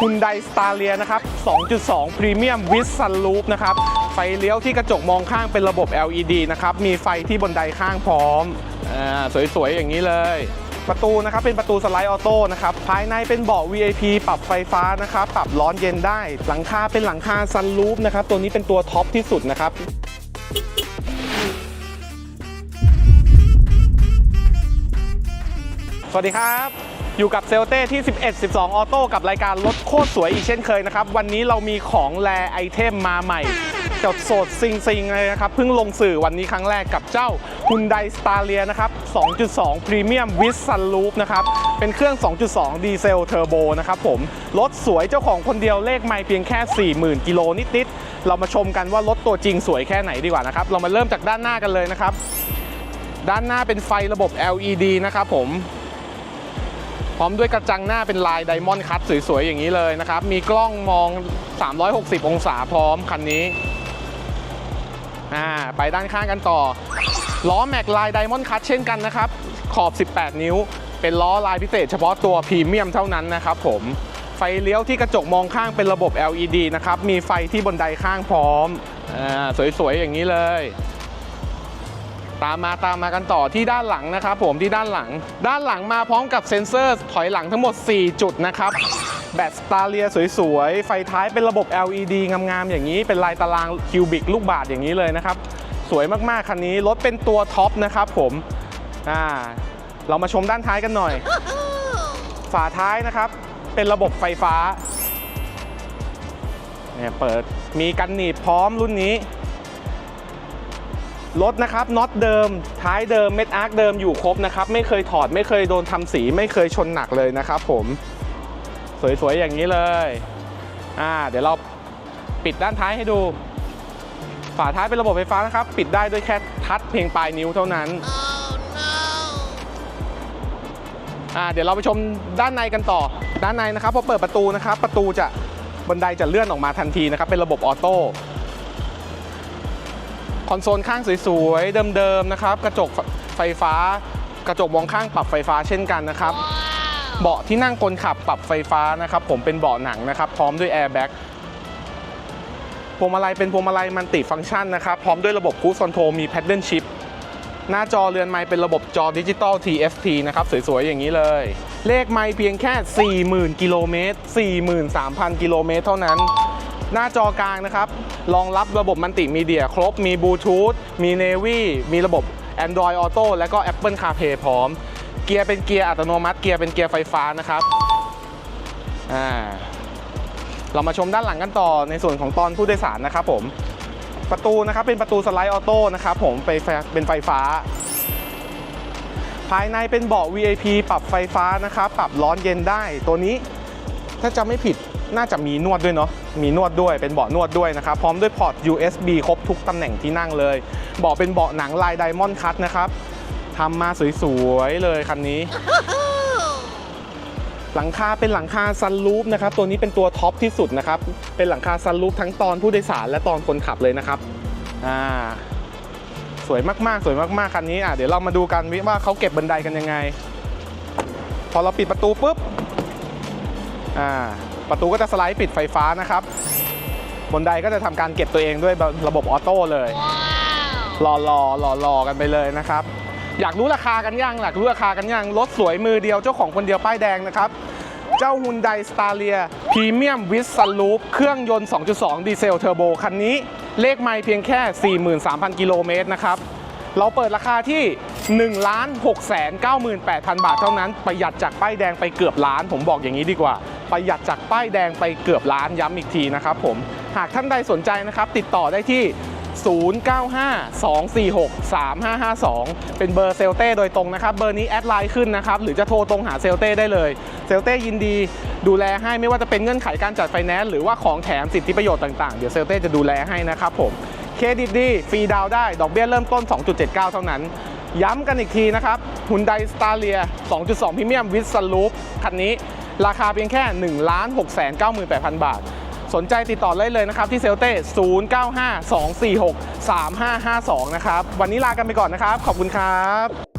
Hyundai s t a r l i a นะครับ 2.2 Premium with Sunroof นะครับ ไฟเลี้ยวที่กระจกมองข้างเป็นระบบ LED นะครับ มีไฟที่บนไดข้างพร้อมอ่าสวยๆ อย่างนี้เลยประตูนะครับเป็นประตูสไลด์ออโต้นะครับภายในเป็นเบาะ VIP ปรับไฟฟ้านะครับปรับร้อนเย็นได้ หลังคาเป็นหลังคาซันรูฟนะครับตัวนี้เป็นตัวท็อปที่สุดนะครับสวัสดีครับ อยู่กับเซลเต้ที่ 11 12 ออโต้กับรายการรถโคตรสวยอีกเช่นเคยนะครับ วันนี้เรามีของแลไอเทมมาใหม่จดสดซิงซิงเลยนะครับ เพิ่งลงสื่อวันนี้ครั้งแรกกับเจ้า Hyundai s t a r l i a นะครับ 2.2 Premium with Sunroof นะครับ เป็นเครื่อง 2.2 ดีเซลเทอร์โบนะครับผม รถสวยเจ้าของคนเดียวเลขไม่เพียงแค่ 40,000 กิโลนิดๆ เรามาชมกันว่ารถตัวจริงสวยแค่ไหนดีกว่านะครับ เรามาเริ่มจากด้านหน้ากันเลยนะครับ ด้านหน้าเป็นไฟระบบ LED นะครับผม พร้อมด้วยกระจังหน้าเป็นลายไดมอนด์คัตสวยๆ อย่างนี้เลยนะครับ มีกล้องมอง 360 องศาพร้อมคันนี้อ่าไปด้านข้างกันต่อ ล้อแม็กลายไดมอนด์คัตเช่นกันนะครับ ขอบ 18 นิ้ว เป็นล้อลายพิเศษเฉพาะตัวพรีเมียมเท่านั้นนะครับผมไฟเลี้ยวที่กระจกมองข้างเป็นระบบ LED นะครับ มีไฟที่บนไดข้างพร้อมอ่าสวยๆ อย่างนี้เลย ตามมาตามมากันต่อที่ด้านหลังนะครับผมที่ด้านหลัง ด้านหลังมาพร้อมกับเซ็นเซอร์ถอยหลังทั้งหมด 4 จุดนะครับแบตสตาร์เลียสวยๆ ไฟท้ายเป็นระบบ LED งามๆ อย่างนี้ เป็นลายตารางคิวบิกลูกบาศก์อย่างนี้เลยนะครับ สวยมากๆ คันนี้ รถเป็นตัวท็อปนะครับผม อ่า เรามาชมด้านท้ายกันหน่อย ฝาท้ายนะครับ เป็นระบบไฟฟ้า เนี่ยเปิด มีกันหนีบพร้อมรุ่นนี้ รถนะครับน็อตเดิม ท้ายเดิมเม็ดอาร์คเดิมอยู่ครบนะครับ ไม่เคยถอดไม่เคยโดนทำสีไม่เคยชนหนักเลยนะครับผมสวยๆอย่างนี้เลยอ่าเดี๋ยวเราปิดด้านท้ายให้ดู ฝาท้ายเป็นระบบไฟฟ้านะครับ ปิดได้ด้วยแค่ทัดเพียงปลายนิ้วเท่านั้นอ่าเดี๋ยวเราไปชมด้านในกันต่อ ด้านในนะครับพอเปิดประตูนะครับ ประตูจะบันไดจะเลื่อนออกมาทันทีนะครับ เป็นระบบออโต้ คอนโซลข้างสวยๆ เดิมๆนะครับ กระจกไฟฟ้า กระจกมองข้างปรับไฟฟ้าเช่นกันนะครับ เบาะที่นั่งคนขับปรับไฟฟ้านะครับ ผมเป็นเบาะหนังนะครับ พร้อมด้วยแอร์แบ็กพวงมาลัยเป็นพวงมาลัยมันติฟังก์ชันนะครับ พร้อมด้วยระบบคู e คอนโทรมีแพดเดิลชิพหน้าจอเรือนไม้เป็นระบบจอดิจิตอล TFT นะครับ สวย ๆ อย่างนี้เลย เลขไม้เพียงแค่ 40,000 กิโลเมตร 43,000 กิโลเมตรเท่านั้น หน้าจอกลางนะครับ รองรับระบบมัลติมีเดียครบ มีบลูทูธ มี Navy มีระบบ Android Auto และก็ Apple CarPlay พร้อม เกียร์เป็นเกียร์อัตโนมัติ เกียร์เป็นเกียร์ไฟฟ้านะครับอ่าเรามาชมด้านหลังกันต่อในส่วนของตอนผู้โดยสารนะครับผม ประตูนะครับเป็นประตูสไลด์ออโต้นะครับผมไปเป็นไฟฟ้า ภายในเป็นเบาะ VIP ปรับไฟฟ้านะครับ ปรับร้อนเย็นได้ ตัวนี้ ถ้าจำไม่ผิดน่าจะมีนวดด้วยเนาะ มีนวดด้วย เป็นเบาะนวดด้วยนะครับ พร้อมด้วยพอร์ต USB ครบทุกตำแหน่งที่นั่งเลย เบาะเป็นเบาะหนังลายไดมอนด์คัตนะครับทำมาสวยๆเลยคันนี้ หลังคาเป็นหลังคาซันรูฟนะครับ ตัวนี้เป็นตัวท็อปที่สุดนะครับ เป็นหลังคาซันรูฟทั้งตอนผู้โดยสารและตอนคนขับเลยนะครับ อ่า สวยมากๆ สวยมากๆ คันนี้ อะ เดี๋ยวเรามาดูกันว่าเขาเก็บบันไดกันยังไง พอเราปิดประตูปุ๊บ ประตูก็จะสไลด์ปิดไฟฟ้านะครับบนไดก็จะทำการเก็บตัวเองด้วยระบบออโต้เลยรอรอรอรอกันไปเลยนะครับ อยากรู้ราคากันยังอยากรู้ราคากันยังรถสวยมือเดียวเจ้าของคนเดียวป้ายแดงนะครับ เจ้า Hyundai s t a r l i a Premium with Sunroof เครื่องยนต์ 2.2 ดีเซลเทอร์โบคันนี้ เลขไม่เพียงแค่ 43,000 กิโลเมตรนะครับ เราเปิดราคาที่ 1 6 9 8 0 0 0 บาทเท่านั้น ประหยัดจากป้ายแดงไปเกือบล้าน ผมบอกอย่างนี้ดีกว่า ประหยัดจากป้ายแดงไปเกือบล้านย้ำอีกทีนะครับผมหากท่านใดสนใจนะครับติดต่อได้ที่ 0952463552 เป็นเบอร์เซลเต้โดยตรงนะครับ เบอร์นี้แอดไลน์ขึ้นนะครับ หรือจะโทรตรงหาเซลเต้ได้เลย เซลเต้ยินดีดูแลให้ไม่ว่าจะเป็นเงื่อนไขการจัดไฟแนนซ์หรือว่าของแถมสิทธิประโยชน์ต่างๆ เดี๋ยวเซลเต้จะดูแลให้นะครับผมเครดิตดีฟรีดาวได้ ดอกเบี้ยเริ่มต้น 2.79 เท่านั้น ย้ำกันอีกทีนะครับ Hyundai s t a r l i a 2.2 Premium with Sunroof คันนี้ ราคาเพียงแค่ 1 6 9 8 0 0 0 บาท สนใจติดต่อได้เลยนะครับที่เซลเต้ 0952463552 นะครับ วันนี้ลากันไปก่อนนะครับ ขอบคุณครับ